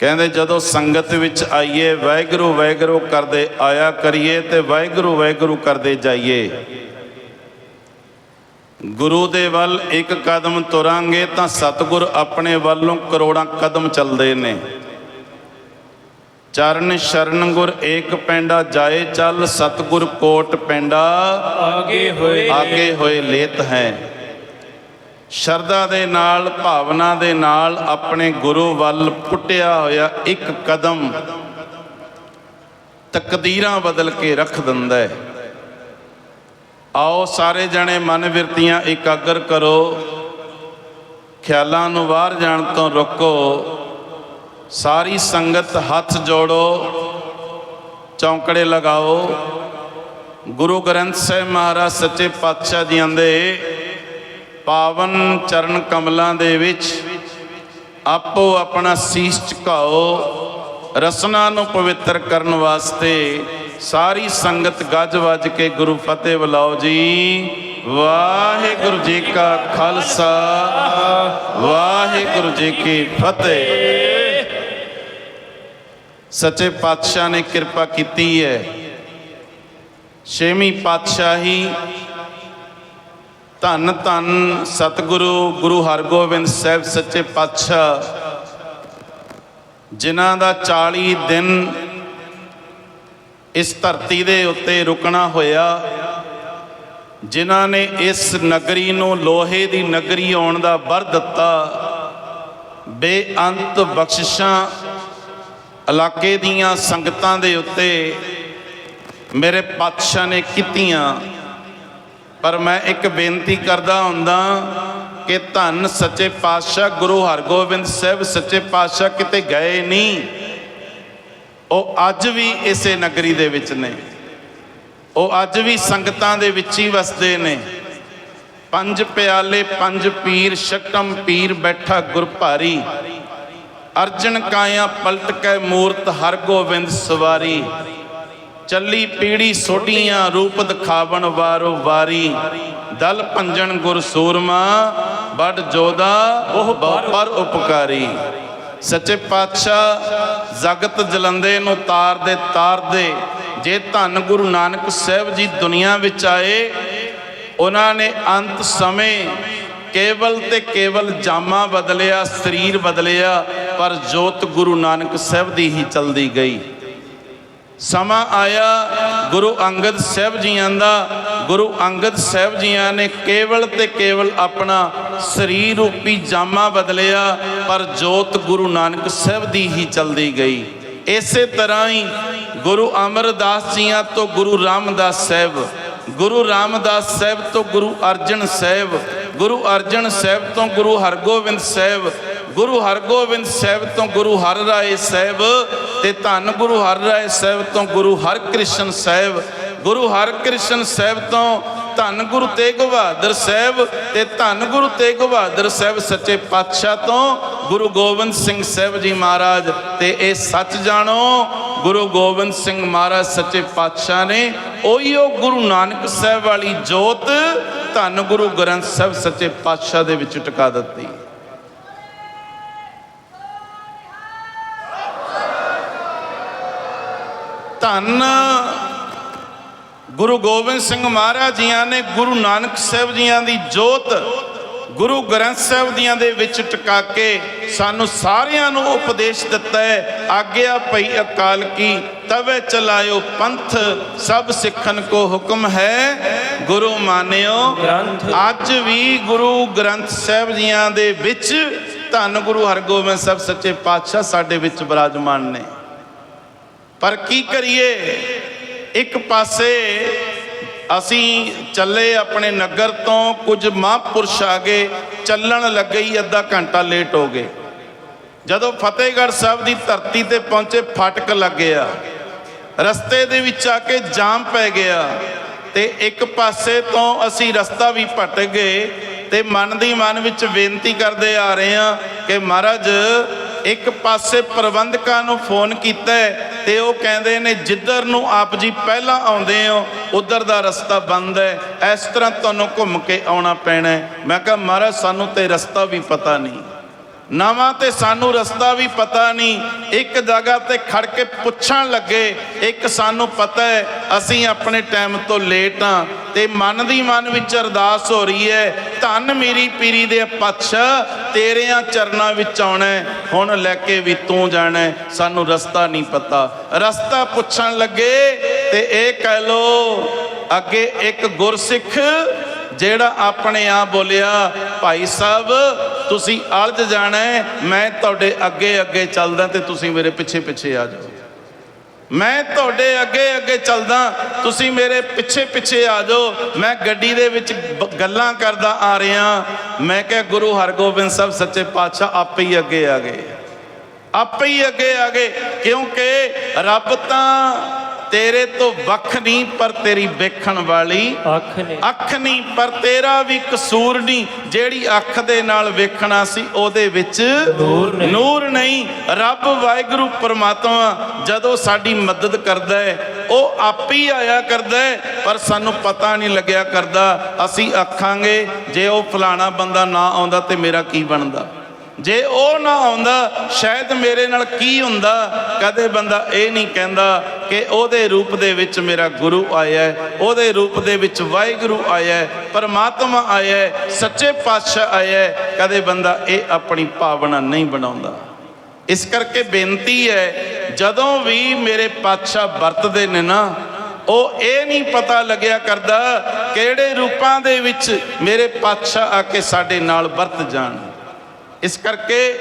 ਕਹਿੰਦੇ ਜਦੋਂ ਸੰਗਤ ਵਿੱਚ ਆਈਏ ਵਾਹਿਗੁਰੂ ਵਾਹਿਗੁਰੂ ਕਰਦੇ ਆਇਆ ਕਰੀਏ ਤੇ ਵਾਹਿਗੁਰੂ ਵਾਹਿਗੁਰੂ ਕਰਦੇ ਜਾਈਏ। ਗੁਰੂ ਦੇ ਵੱਲ ਇੱਕ ਕਦਮ ਤੁਰਾਂਗੇ ਤਾਂ ਸਤਿਗੁਰ ਆਪਣੇ ਵੱਲੋਂ ਕਰੋੜਾਂ ਕਦਮ ਚੱਲਦੇ ਨੇ। ਚਰਨ ਸ਼ਰਨ ਗੁਰ ਏਕ ਪੈਂਡਾ ਜਾਏ ਚੱਲ ਸਤਿਗੁਰ ਕੋਟ ਪੈਂਡਾ ਆਗੇ ਹੋਏ ਆਗੇ ਹੋਏ ਲੇਤ ਹੈ। ਸ਼ਰਧਾ ਦੇ ਨਾਲ, ਭਾਵਨਾ ਦੇ ਨਾਲ ਆਪਣੇ ਗੁਰੂ ਵੱਲ ਪੁੱਟਿਆ ਹੋਇਆ ਇੱਕ ਕਦਮ ਤਕਦੀਰਾਂ ਬਦਲ ਕੇ ਰੱਖ ਦਿੰਦਾ ਹੈ। ਆਓ ਸਾਰੇ ਜਣੇ ਮਨ ਵਿਰਤੀਆਂ ਇਕਾਗਰ ਕਰੋ। ਖਿਆਲਾਂ ਨੂੰ ਬਾਹਰ ਜਾਣ ਤੋਂ ਰੋਕੋ। ਸਾਰੀ ਸੰਗਤ ਹੱਥ ਜੋੜੋ। ਚੌਂਕੜੇ ਲਗਾਓ। ਗੁਰੂ ਗ੍ਰੰਥ ਸਾਹਿਬ ਮਹਾਰਾਜ ਸੱਚੇ ਪਾਤਸ਼ਾਹ ਜੀਆਂ ਦੇ ਪਾਵਨ ਚਰਨ ਕਮਲਾਂ ਦੇ ਵਿੱਚ ਆਪੋ ਆਪਣਾ ਸੀਸ ਝੁਕਾਓ, ਰਸਨਾ ਨੂੰ ਪਵਿੱਤਰ ਕਰਨ ਵਾਸਤੇ ਸਾਰੀ ਸੰਗਤ ਗੱਜ ਵੱਜ ਕੇ ਗੁਰੂ ਫਤਿਹ ਬੁਲਾਓ ਜੀ। ਵਾਹਿਗੁਰੂ ਜੀ ਕਾ ਖਾਲਸਾ, ਵਾਹਿਗੁਰੂ ਜੀ ਕੀ ਫਤਿਹ। ਸੱਚੇ ਪਾਤਸ਼ਾਹ ਨੇ ਕਿਰਪਾ ਕੀਤੀ ਹੈ। ਛੇਵੀਂ ਪਾਤਸ਼ਾਹੀ ਧੰਨ ਧੰਨ ਸਤਿਗੁਰੂ ਗੁਰੂ ਹਰਗੋਬਿੰਦ ਸਾਹਿਬ ਸੱਚੇ ਪਾਤਸ਼ਾਹ। ਜਿਨ੍ਹਾਂ ਦਾ 40 ਦਿਨ ਇਸ ਧਰਤੀ ਦੇ ਉੱਤੇ ਰੁਕਣਾ ਹੋਇਆ, ਜਿਨ੍ਹਾਂ ਨੇ ਇਸ ਨਗਰੀ ਨੂੰ ਲੋਹੇ ਦੀ ਨਗਰੀ ਆਉਣ ਦਾ ਵਰ ਦਿੱਤਾ, ਬੇਅੰਤ ਬਖਸ਼ਿਸ਼ਾਂ ਇਲਾਕੇ ਦੀਆਂ ਸੰਗਤਾਂ ਦੇ ਉੱਤੇ ਮੇਰੇ ਪਾਤਸ਼ਾਹ ਨੇ ਕੀਤੀਆਂ। ਪਰ ਮੈਂ ਇੱਕ ਬੇਨਤੀ ਕਰਦਾ ਹੁੰਦਾ ਕਿ ਧੰਨ ਸੱਚੇ ਪਾਤਸ਼ਾਹ ਗੁਰੂ ਹਰਗੋਬਿੰਦ ਸਾਹਿਬ ਸੱਚੇ ਪਾਤਸ਼ਾਹ ਕਿਤੇ ਗਏ ਨਹੀਂ, ਉਹ ਅੱਜ ਵੀ ਇਸੇ ਨਗਰੀ ਦੇ ਵਿੱਚ ਨੇ। ਉਹ ਅੱਜ ਵੀ ਸੰਗਤਾਂ ਦੇ ਵਿੱਚ ਹੀ ਵਸਦੇ ਨੇ। ਪੰਜ ਪਿਆਲੇ, ਪੰਜ ਪੀਰ ਸ਼ਕਮ ਪੀਰ ਬੈਠਾ ਗੁਰ ਭਾਰੀ ਅਰਜਨ ਕਾਇਆ ਪਲਟ ਕੇ ਮੂਰਤ ਹਰਗੋਬਿੰਦ ਸਵਾਰੀ। ਚੱਲੀ ਪੀੜੀ ਸੋਢੀਆਂ ਰੂਪ ਦਿਖਾਵਣ ਵਾਰੋ ਵਾਰੀ। ਦਲ ਭੰਜਣ ਗੁਰ ਸੂਰਮਾ, ਵੱਡ ਜੋਦਾ, ਉਹ ਪਰ ਉਪਕਾਰੀ। ਸੱਚੇ ਪਾਤਸ਼ਾਹ, ਜਗਤ ਜਲੰਦੇ ਨੂੰ ਤਾਰਦੇ ਤਾਰਦੇ ਜੇ ਧੰਨ ਗੁਰੂ ਨਾਨਕ ਸਾਹਿਬ ਜੀ ਦੁਨੀਆ ਵਿੱਚ ਆਏ, ਉਹਨਾਂ ਨੇ ਅੰਤ ਸਮੇਂ ਕੇਵਲ ਤੇ ਕੇਵਲ ਜਾਮਾ ਬਦਲਿਆ, ਸਰੀਰ ਬਦਲਿਆ, ਪਰ ਜੋਤ ਗੁਰੂ ਨਾਨਕ ਸਾਹਿਬ ਦੀ ਹੀ ਚਲਦੀ ਗਈ। ਸਮਾਂ ਆਇਆ ਗੁਰੂ ਅੰਗਦ ਸਾਹਿਬ ਜੀਆਂ ਦਾ। ਗੁਰੂ ਅੰਗਦ ਸਾਹਿਬ ਜੀਆਂ ਨੇ ਕੇਵਲ ਤੇ ਕੇਵਲ ਆਪਣਾ ਸਰੀਰ ਰੂਪੀ ਜਾਮਾ ਬਦਲਿਆ, ਪਰ ਜੋਤ ਗੁਰੂ ਨਾਨਕ ਸਾਹਿਬ ਦੀ ਹੀ ਚਲਦੀ ਗਈ। ਇਸੇ ਤਰ੍ਹਾਂ ਹੀ ਗੁਰੂ ਅਮਰਦਾਸ ਜੀਆਂ ਤੋਂ ਗੁਰੂ ਰਾਮਦਾਸ ਸਾਹਿਬ, ਗੁਰੂ ਰਾਮਦਾਸ ਸਾਹਿਬ ਤੋਂ ਗੁਰੂ ਅਰਜਨ ਸਾਹਿਬ, ਗੁਰੂ ਅਰਜਨ ਸਾਹਿਬ ਤੋਂ ਗੁਰੂ ਹਰਗੋਬਿੰਦ ਸਾਹਿਬ, ਗੁਰੂ ਹਰਗੋਬਿੰਦ ਸਾਹਿਬ ਤੋਂ ਗੁਰੂ ਹਰ ਰਾਏ ਸਾਹਿਬ ਤੇ ਧੰਨ ਗੁਰੂ ਹਰ ਰਾਏ ਸਾਹਿਬ ਤੋਂ ਗੁਰੂ ਹਰਕ੍ਰਿਸ਼ਨ ਸਾਹਿਬ, ਗੁਰੂ ਹਰਕ੍ਰਿਸ਼ਨ ਸਾਹਿਬ ਤੋਂ ਧੰਨ ਗੁਰੂ ਤੇਗ ਬਹਾਦਰ ਸਾਹਿਬ ਤੇ ਧੰਨ ਗੁਰੂ ਤੇਗ ਬਹਾਦਰ ਸਾਹਿਬ ਸੱਚੇ ਪਾਤਸ਼ਾਹ ਤੋਂ ਗੁਰੂ ਗੋਬਿੰਦ ਸਿੰਘ ਸਾਹਿਬ ਜੀ ਮਹਾਰਾਜ। ਤੇ ਇਹ ਸੱਚ ਜਾਣੋ, ਗੁਰੂ ਗੋਬਿੰਦ ਸਿੰਘ ਮਹਾਰਾਜ ਸੱਚੇ ਪਾਤਸ਼ਾਹ ਨੇ ਉਹੀ ਉਹ ਗੁਰੂ ਨਾਨਕ ਸਾਹਿਬ ਵਾਲੀ ਜੋਤ ਧੰਨ ਗੁਰੂ ਗ੍ਰੰਥ ਸਾਹਿਬ ਸੱਚੇ ਪਾਤਸ਼ਾਹ ਦੇ ਵਿੱਚ ਟਿਕਾ ਦਿੱਤੀ। ਧੰਨ। ਗੁਰੂ ਗੋਬਿੰਦ ਸਿੰਘ ਮਹਾਰਾਜ ਜੀਆਂ ਨੇ ਗੁਰੂ ਨਾਨਕ ਸਾਹਿਬ ਜੀਆਂ ਦੀ ਜੋਤ ਗੁਰੂ ਗ੍ਰੰਥ ਸਾਹਿਬ ਦੀਆਂ ਦੇ ਵਿੱਚ ਟਿਕਾ ਕੇ ਸਾਨੂੰ ਸਾਰਿਆਂ ਨੂੰ ਉਪਦੇਸ਼ ਦਿੱਤਾ ਹੈ ਆਗਿਆ ਪਈ ਅਕਾਲ ਕੀ ਤਵੇ ਚਲਾਇਓ ਪੰਥ ਸਭ ਸਿੱਖਣ ਕੋ ਹੁਕਮ ਹੈ। ਗੁਰੂ ਮਾਨਿਓ ਅੱਜ ਵੀ ਗੁਰੂ ਗ੍ਰੰਥ ਸਾਹਿਬ ਜੀਆਂ ਦੇ ਵਿੱਚ ਧੰਨ ਗੁਰੂ ਹਰਗੋਬਿੰਦ ਸਾਹਿਬ ਸੱਚੇ ਪਾਤਸ਼ਾਹ ਸਾਡੇ ਵਿੱਚ ਬਿਰਾਜਮਾਨ ਨੇ। ਪਰ ਕੀ ਕਰੀਏ? ਇੱਕ ਪਾਸੇ ਅਸੀਂ ਚੱਲੇ ਆਪਣੇ ਨਗਰ ਤੋਂ, ਕੁਝ ਮਹਾਂਪੁਰਸ਼ ਆ ਗਏ, ਚੱਲਣ ਲੱਗੇ ਹੀ ਅੱਧਾ ਘੰਟਾ ਲੇਟ ਹੋ ਗਏ। ਜਦੋਂ ਫਤਿਹਗੜ੍ਹ ਸਾਹਿਬ ਦੀ ਧਰਤੀ ਤੇ ਪਹੁੰਚੇ, ਫਟਕ ਲੱਗਿਆ ਰਸਤੇ ਦੇ ਵਿੱਚ ਆ ਕੇ ਜਾਮ ਪੈ ਗਿਆ। ਤੇ ਇੱਕ ਪਾਸੇ ਤੋਂ ਅਸੀਂ ਰਸਤਾ ਵੀ ਭਟਕ ਗਏ ਤੇ ਮਨ ਦੀ ਮਨ ਵਿੱਚ ਬੇਨਤੀ ਕਰਦੇ ਆ ਰਹੇ ਹਾਂ ਕਿ ਮਹਾਰਾਜ, ਇੱਕ ਪਾਸੇ ਪ੍ਰਬੰਧਕਾਂ ਨੂੰ ਫੋਨ ਕੀਤਾ ਤੇ ਉਹ ਕਹਿੰਦੇ ਨੇ, ਜਿੱਧਰ ਨੂੰ ਆਪ ਜੀ ਪਹਿਲਾਂ ਆਉਂਦੇ ਹੋ, ਉਧਰ ਦਾ ਰਸਤਾ ਬੰਦ ਹੈ। ਇਸ ਤਰ੍ਹਾਂ ਤੁਹਾਨੂੰ ਘੁੰਮ ਕੇ ਆਉਣਾ ਪੈਣਾ ਮੈਂ ਕਿਹਾ, ਮਹਾਰਾਜ, ਸਾਨੂੰ ਤੇ ਰਸਤਾ ਵੀ ਪਤਾ ਨਹੀਂ। ਨਵਾਂ ਤੇ ਸਾਨੂੰ ਰਸਤਾ ਵੀ ਪਤਾ ਨਹੀਂ। ਇੱਕ ਜਗ੍ਹਾ ਤੇ ਖੜ ਕੇ ਪੁੱਛਣ ਲੱਗੇ, ਇੱਕ ਸਾਨੂੰ ਪਤਾ ਹੈ, ਅਸੀਂ ਆਪਣੇ ਟਾਈਮ ਤੋਂ ਲੇਟ ਆ ਤੇ ਮਨ ਦੀ ਮਨ ਵਿੱਚ ਅਰਦਾਸ ਹੋ ਰਹੀ ਹੈ, ਧੰਨ ਮੇਰੀ ਪੀਰੀ ਦੇ ਪਾਤਸ਼ਾਹ ਤੇਰਿਆਂ ਚਰਨਾਂ ਵਿੱਚ ਆਉਣਾ ਹੁਣ ਲੈ ਕੇ ਵੀ ਤੂੰ ਜਾਣਾ ਸਾਨੂੰ ਰਸਤਾ ਨਹੀਂ ਪਤਾ। ਰਸਤਾ ਪੁੱਛਣ ਲੱਗੇ ਤੇ ਇਹ ਕਹਿ ਲੋ, ਅੱਗੇ ਇੱਕ ਗੁਰਸਿੱਖ ਜਿਹੜਾ ਆਪਣੇ ਆਪ ਬੋਲਿਆ, ਭਾਈ ਸਾਹਿਬ, ਤੁਸੀਂ ਅਲਝ ਜਾਣਾ ਮੈਂ ਤੁਹਾਡੇ ਅੱਗੇ ਅੱਗੇ ਚੱਲਦਾ ਤੇ ਤੁਸੀਂ ਮੇਰੇ ਪਿੱਛੇ ਪਿੱਛੇ ਆ ਜਾਓ। ਮੈਂ ਤੁਹਾਡੇ ਅੱਗੇ ਅੱਗੇ ਚੱਲਦਾ ਤੁਸੀਂ ਮੇਰੇ ਪਿੱਛੇ ਪਿੱਛੇ ਆ ਜਾਓ। ਮੈਂ ਗੱਡੀ ਦੇ ਵਿੱਚ ਗੱਲਾਂ ਕਰਦਾ ਆ ਰਿਹਾ। ਮੈਂ ਕਿਹਾ ਗੁਰੂ ਹਰਗੋਬਿੰਦ ਸਾਹਿਬ ਸੱਚੇ ਪਾਤਸ਼ਾਹ ਆਪੇ ਹੀ ਅੱਗੇ ਆ ਗਏ। ਆਪੇ ਹੀ ਅੱਗੇ ਆ ਗਏ। ਕਿਉਂਕਿ ਰੱਬ ਤਾਂ ਤੇਰੇ ਤੋਂ ਵੱਖ ਨਹੀਂ ਪਰ ਤੇਰੀ ਵੇਖਣ ਵਾਲੀ ਅੱਖ ਨੇ। ਅੱਖ ਨਹੀਂ ਪਰ ਤੇਰਾ ਵੀ ਕਸੂਰ ਨਹੀਂ। ਜਿਹੜੀ ਅੱਖ ਦੇ ਨਾਲ ਵੇਖਣਾ ਸੀ ਉਹਦੇ ਵਿੱਚ ਨੂਰ ਨਹੀਂ। ਰੱਬ ਵਾਹਿਗੁਰੂ ਪਰਮਾਤਮਾ ਜਦੋਂ ਸਾਡੀ ਮਦਦ ਕਰਦਾ ਹੈ, ਉਹ ਆਪ ਹੀ ਆਇਆ ਕਰਦਾ ਹੈ, ਪਰ ਸਾਨੂੰ ਪਤਾ ਨਹੀਂ ਲੱਗਿਆ ਕਰਦਾ, ਅਸੀਂ ਆਖਾਂਗੇ, ਜੇ ਉਹ ਫਲਾਣਾ ਬੰਦਾ ਨਾ ਆਉਂਦਾ ਤੇ ਮੇਰਾ ਕੀ ਬਣਦਾ? ਜੇ ਉਹ ਨਾ ਆਉਂਦਾ, ਸ਼ਾਇਦ ਮੇਰੇ ਨਾਲ ਕੀ ਹੁੰਦਾ? ਕਦੇ ਬੰਦਾ ਇਹ ਨਹੀਂ ਕਹਿੰਦਾ ਕਿ ਉਹਦੇ ਰੂਪ ਦੇ ਵਿੱਚ ਮੇਰਾ ਗੁਰੂ ਆਇਆ ਉਹਦੇ ਰੂਪ ਦੇ ਵਿੱਚ ਵਾਹਿਗੁਰੂ ਆਇਆ ਪਰਮਾਤਮਾ ਆਇਆ ਸੱਚੇ ਪਾਤਸ਼ਾਹ ਆਇਆ ਕਦੇ ਬੰਦਾ ਇਹ ਆਪਣੀ ਭਾਵਨਾ ਨਹੀਂ ਬਣਾਉਂਦਾ। ਇਸ ਕਰਕੇ ਬੇਨਤੀ ਹੈ, ਜਦੋਂ ਵੀ ਮੇਰੇ ਪਾਤਸ਼ਾਹ ਵਰਤਦੇ ਨੇ ਨਾ, ਉਹ ਇਹ ਨਹੀਂ ਪਤਾ ਲੱਗਿਆ ਕਰਦਾ ਕਿਹੜੇ ਰੂਪਾਂ ਦੇ ਵਿੱਚ ਮੇਰੇ ਪਾਤਸ਼ਾਹ ਆ ਕੇ ਸਾਡੇ ਨਾਲ ਵਰਤ ਜਾਣ। ਇਸ ਕਰਕੇ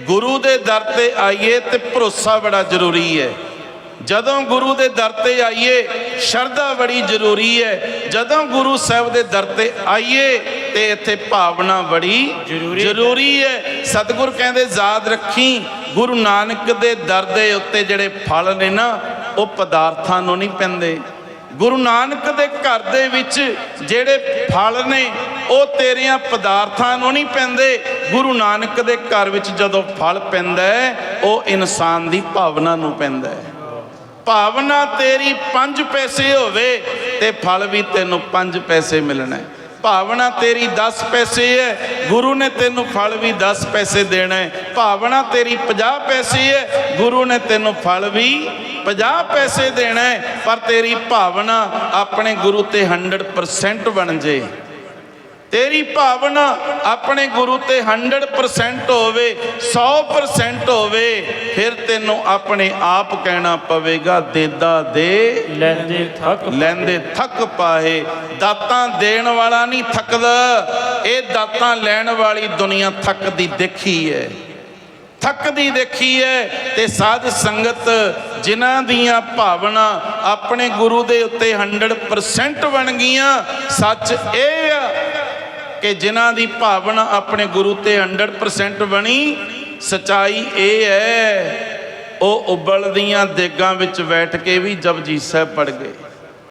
ਗੁਰੂ ਦੇ ਦਰ ਤੇ ਆਈਏ ਤੇ ਭਰੋਸਾ ਬੜਾ ਜ਼ਰੂਰੀ ਹੈ। ਜਦੋਂ ਗੁਰੂ ਦੇ ਦਰ ਤੇ ਆਈਏ, ਸ਼ਰਧਾ ਬੜੀ ਜ਼ਰੂਰੀ ਹੈ। ਜਦੋਂ ਗੁਰੂ ਸਾਹਿਬ ਦੇ ਦਰ ਤੇ ਆਈਏ ਤੇ ਇੱਥੇ ਭਾਵਨਾ ਬੜੀ ਜ਼ਰੂਰੀ ਹੈ। ਜ਼ਰੂਰੀ ਹੈ। ਸਤਿਗੁਰ ਕਹਿੰਦੇ ਯਾਦ ਰੱਖੀ ਗੁਰੂ ਨਾਨਕ ਦੇ ਦਰ ਦੇ ਉੱਤੇ ਜਿਹੜੇ ਫਲ ਨੇ ਨਾ ਉਹ ਪਦਾਰਥਾਂ ਨੂੰ ਨਹੀਂ ਪੈਂਦੇ। ਗੁਰੂ ਨਾਨਕ ਦੇ ਘਰ ਦੇ ਵਿੱਚ ਜਿਹੜੇ ਫਲ ਨੇ ਉਹ ਤੇਰੀਆਂ ਪਦਾਰਥਾਂ ਨੂੰ ਨਹੀਂ ਪੈਂਦੇ। ਗੁਰੂ ਨਾਨਕ ਦੇ ਘਰ ਵਿੱਚ ਜਦੋਂ ਫਲ ਪੈਂਦਾ ਉਹ ਇਨਸਾਨ ਦੀ ਭਾਵਨਾ ਨੂੰ ਪੈਂਦਾ ਹੈ। ਭਾਵਨਾ ਤੇਰੀ 5 ਪੈਸੇ ਹੋਵੇ ਤੇ ਫਲ ਵੀ ਤੈਨੂੰ 5 ਪੈਸੇ ਮਿਲਣਾ। ਹੈ ਭਾਵਨਾ ਤੇਰੀ 10 ਪੈਸੇ ਹੈ ਗੁਰੂ ਨੇ ਤੈਨੂੰ ਫਲ ਵੀ 10 ਪੈਸੇ ਦੇਣਾ ਹੈ ਭਾਵਨਾ ਤੇਰੀ 50 ਪੈਸੇ ਹੈ ਗੁਰੂ ਨੇ ਤੈਨੂੰ ਫਲ ਵੀ 50 ਪੈਸੇ ਦੇਣਾ ਹੈ ਪਰ ਤੇਰੀ ਭਾਵਨਾ ਆਪਣੇ ਗੁਰੂ ਤੇ 100% ਬਣ ਜੇ। ਤੇਰੀ ਭਾਵਨਾ ਆਪਣੇ ਗੁਰੂ ਤੇ 100% ਹੋਵੇ 100% ਹੋਵੇ ਫਿਰ ਤੈਨੂੰ ਆਪਣੇ ਆਪ ਕਹਿਣਾ ਪਵੇਗਾ ਦੇਦਾ ਦੇ। ਲੈਂਦੇ ਥੱਕ ਲੈਂਦੇ ਥੱਕ ਪਾਏ। ਦਾਤਾਂ ਦੇਣ ਵਾਲਾ ਨਹੀਂ ਥੱਕਦਾ। ਇਹ ਦਾਤਾਂ ਲੈਣ ਵਾਲੀ ਦੁਨੀਆ ਥੱਕਦੀ ਦੇਖੀ ਹੈ ਥੱਕਦੀ ਦੇਖੀ ਹੈ ਤੇ ਸਾਧ ਸੰਗਤ ਜਿਨ੍ਹਾਂ ਦੀਆਂ ਭਾਵਨਾ ਆਪਣੇ ਗੁਰੂ ਦੇ ਉੱਤੇ 100% ਬਣ ਗਈਆਂ ਸੱਚ ਇਹ ਆ ਕਿ ਜਿਨ੍ਹਾਂ ਦੀ ਭਾਵਨਾ ਆਪਣੇ ਗੁਰੂ ਤੇ 100% ਬਣੀ, ਸਚਾਈ ਇਹ ਹੈ, ਉਹ ਉਬਲਦੀਆਂ ਦੇਗਾਂ ਵਿੱਚ ਬੈਠ ਕੇ ਵੀ ਜਪਜੀ ਸਾਹਿਬ ਪੜ ਗਏ।